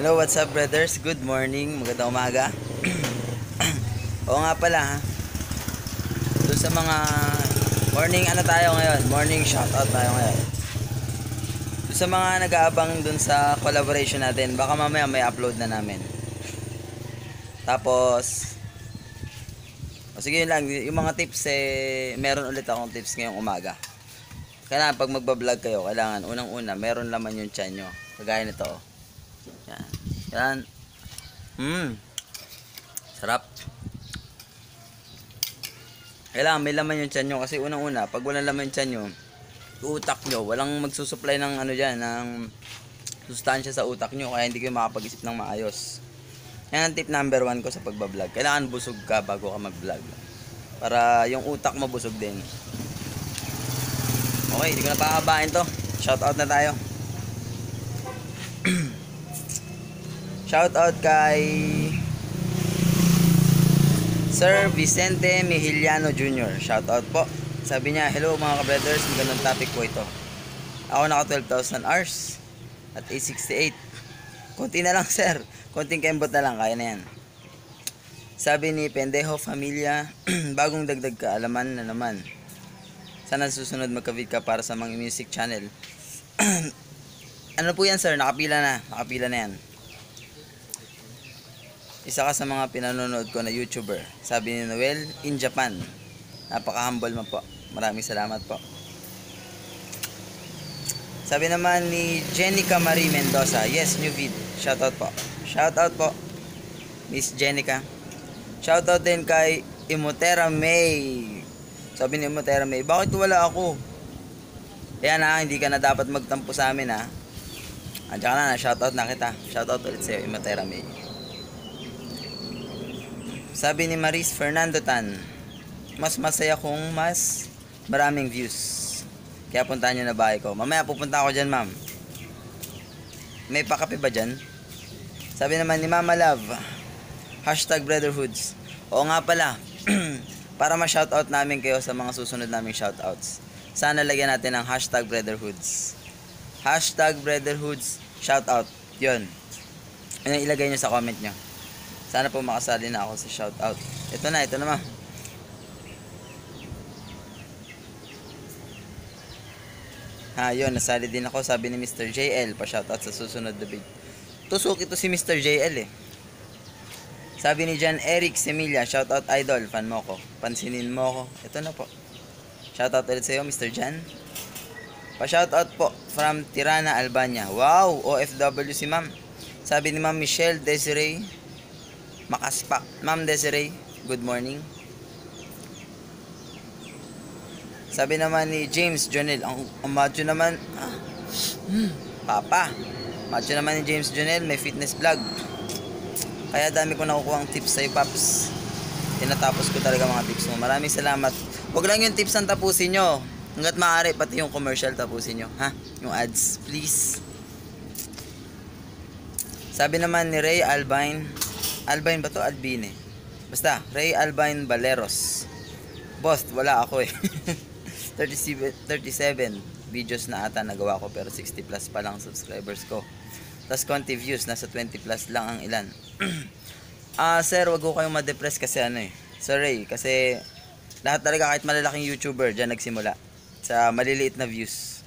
Hello, what's up brothers? Good morning, magandang umaga. Oo nga pala ha. Doon sa mga morning ano tayo ngayon? Morning shoutout tayo ngayon. Doon sa mga nag-aabang doon sa collaboration natin, baka mamaya may upload na namin. Tapos o sige yun lang, yung mga tips eh, meron ulit akong tips ngayong umaga. Kailangan pag magbablog kayo, kailangan unang-una, meron laman yung tiyan nyo. Kagaya nito. oh. Yan. Yan. Hmm. Sarap. Kailangan may laman yung tiyan nyo kasi unang-una, pag walang laman yung tiyan nyo, utak nyo, walang magsusupply ng ano dyan, ng sustansya sa utak nyo, kaya hindi kayo makapag-isip ng maayos. Yan ang tip number one ko sa pagbablog. Kailangan busog ka bago ka mag-vlog. Para yung utak mo busog din. Okay, hindi ko na pahabain to. Shoutout na tayo. Shoutout kay Sir Vicente Mejiliano Jr. Shoutout po. Sabi niya, hello mga ka-brothers, magandang topic po ito. Ako naka 12,000 hours at 868. Konti na lang sir. Konting kembot na lang, kaya na yan. Sabi ni Pendejo Familia, bagong dagdag kaalaman na naman. Sana susunod magka-vid ka para sa mga music channel. ano po yan sir? Nakapila na. Nakapila na yan. Isa ka sa mga pinanonood ko na YouTuber. Sabi ni Noel, in Japan. Napaka-humble mo po. Maraming salamat po. Sabi naman ni Jenica Marie Mendoza, yes, new vid. Shoutout po. Shoutout po. Miss Jenica. Shoutout din kay Imotera May. Sabi ni Imotera May, bakit wala ako? Kaya na, hindi ka na dapat magtampo sa amin ha. Andiyan ka na, na shoutout na kita. Shoutout ulit sa'yo, Imotera May. Sabi ni Maris Fernando Tan, mas masaya kung mas maraming views. Kaya puntahan nyo na bahay ko. Mamaya pupunta ako dyan, ma'am. May pakape ba dyan? Sabi naman ni Mama Love, hashtag brotherhoods. Oo nga pala, para ma-shoutout namin kayo sa mga susunod naming shoutouts. Sana lagyan natin ng hashtag brotherhoods. Hashtag brotherhoods shoutout. Yun. Yun ilagay nyo sa comment nyo. Sana po makasali na ako sa shoutout. Ito na, ito na ma'am. Ha, yun, nasali din ako, sabi ni Mr. JL, pa-shoutout sa susunod na video. Tusok ito si Mr. JL eh. Sabi ni John Eric Semilla, shoutout idol, fan mo ko. Pansinin mo ko. Ito na po. Shoutout ulit sa iyo, Mr. Jan. Pa-shoutout po from Tirana, Albania. Wow, OFW si ma'am. Sabi ni ma'am Michelle Desiree Makaspa. Ma'am Desiree, good morning. Sabi naman ni James Jonel, ang, ang naman, ah, hmm, papa. Macho naman ni James Jonel, may fitness vlog. Kaya dami ko nakukuha ang tips sa'yo, Paps. Tinatapos ko talaga mga tips mo. Maraming salamat. Huwag lang yung tips ang tapusin nyo. Hanggat maaari, pati yung commercial tapusin nyo. Ha? Yung ads, please. Sabi naman ni Ray Albine, Albine ba to? Albine. Basta, Ray Albine Baleros. Boss, wala ako eh. 37, 37 videos na ata nagawa ko pero 60 plus pa lang subscribers ko. Tapos konti views, nasa 20 plus lang ang ilan. Ah, sir, wag ko kayong ma-depress kasi ano eh. Sir Ray, kasi lahat talaga kahit malalaking YouTuber diyan nagsimula sa maliliit na views.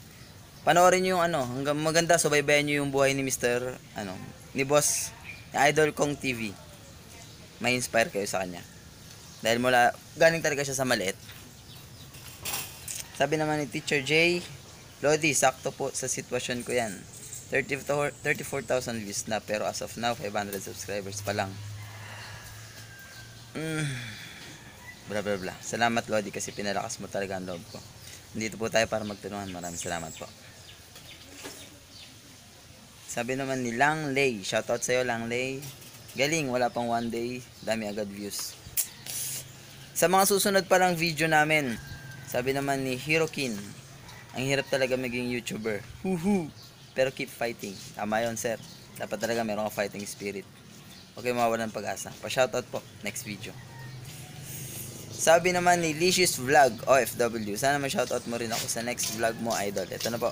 Panoorin niyo yung ano, hanggang maganda subaybayan niyo yung buhay ni Mr. ano, ni Boss ni Idol Kong TV. May inspire kayo sa kanya. Dahil mula galing talaga siya sa maliit. Sabi naman ni Teacher J, Lodi, sakto po sa sitwasyon ko yan. 34 34,000 views na pero as of now 500 subscribers pa lang. Mm. Bla bla bla. Salamat Lodi kasi pinalakas mo talaga ang loob ko. Dito po tayo para magtulungan. Maraming salamat po. Sabi naman ni Lang Lay. Shoutout sa'yo Lang Lay. Galing, wala pang one day. Dami agad views. Sa mga susunod pa lang video namin, sabi naman ni Hirokin, ang hirap talaga maging YouTuber. Huhu. Pero keep fighting. Tama yun, sir. Dapat talaga meron ka fighting spirit. Okay, mawawalan ng pag-asa. Pa-shoutout po. Next video. Sabi naman ni Licious Vlog OFW. Sana ma-shoutout mo rin ako sa next vlog mo, idol. Ito na po.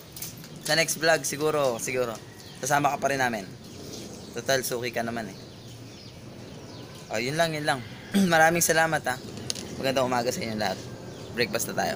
Sa next vlog, siguro, siguro. Kasama ka pa rin namin. Total, suki ka naman eh. Oh, yun lang, yun lang. Maraming salamat ha. Magandang umaga sa inyo lahat. Breakfast na tayo.